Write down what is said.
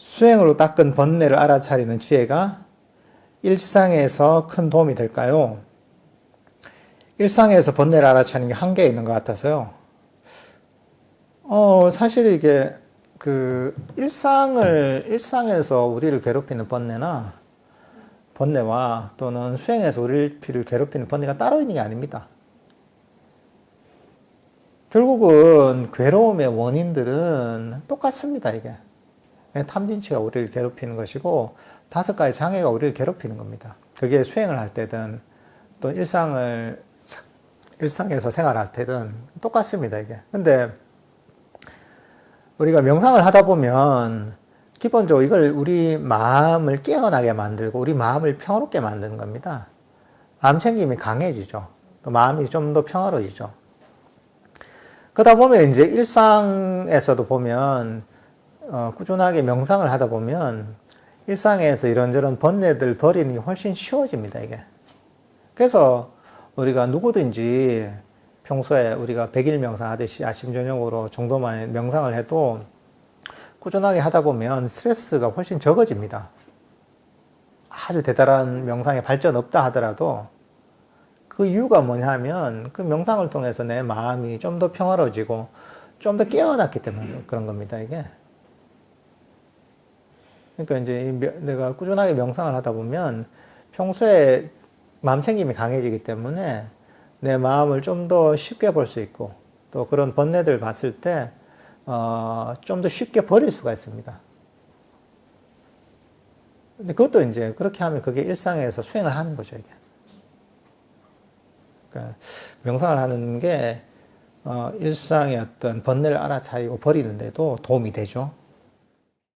수행으로 닦은 번뇌를 알아차리는 지혜가 일상에서 큰 도움이 될까요? 일상에서 번뇌를 알아차리는 게 한계에 있는 것 같아서요. 어, 사실 이게 그 일상을 일상에서 우리를 괴롭히는 번뇌나 번뇌와 또는 수행에서 우리를 괴롭히는 번뇌가 따로 있는 게 아닙니다. 결국은 괴로움의 원인들은 똑같습니다, 이게. 탐진치가 우리를 괴롭히는 것이고, 다섯 가지 장애가 우리를 괴롭히는 겁니다. 그게 수행을 할 때든, 또 일상을, 일상에서 생활할 때든 똑같습니다, 이게. 근데, 우리가 명상을 하다 보면, 기본적으로 이걸 우리 마음을 깨어나게 만들고, 우리 마음을 평화롭게 만드는 겁니다. 마음 챙김이 강해지죠. 또 마음이 좀 더 평화로워지죠. 그러다 보면 이제 일상에서도 보면 어, 꾸준하게 명상을 하다 보면 일상에서 이런저런 번뇌들 버리는 게 훨씬 쉬워집니다 이게. 그래서 우리가 누구든지 평소에 우리가 백일 명상 하듯이 아침 저녁으로 정도만 명상을 해도 꾸준하게 하다 보면 스트레스가 훨씬 적어집니다. 아주 대단한 명상에 발전 없다 하더라도 그 이유가 뭐냐면 그 명상을 통해서 내 마음이 좀 더 평화로워지고 좀 더 깨어났기 때문에 그런 겁니다, 이게. 그러니까 이제 내가 꾸준하게 명상을 하다 보면 평소에 마음 챙김이 강해지기 때문에 내 마음을 좀 더 쉽게 볼 수 있고 또 그런 번뇌들 봤을 때, 어, 좀 더 쉽게 버릴 수가 있습니다. 근데 그것도 이제 그렇게 하면 그게 일상에서 수행을 하는 거죠, 이게. 그러니까 명상을 하는 게 어, 일상의 어떤 번뇌를 알아차리고 버리는데도 도움이 되죠.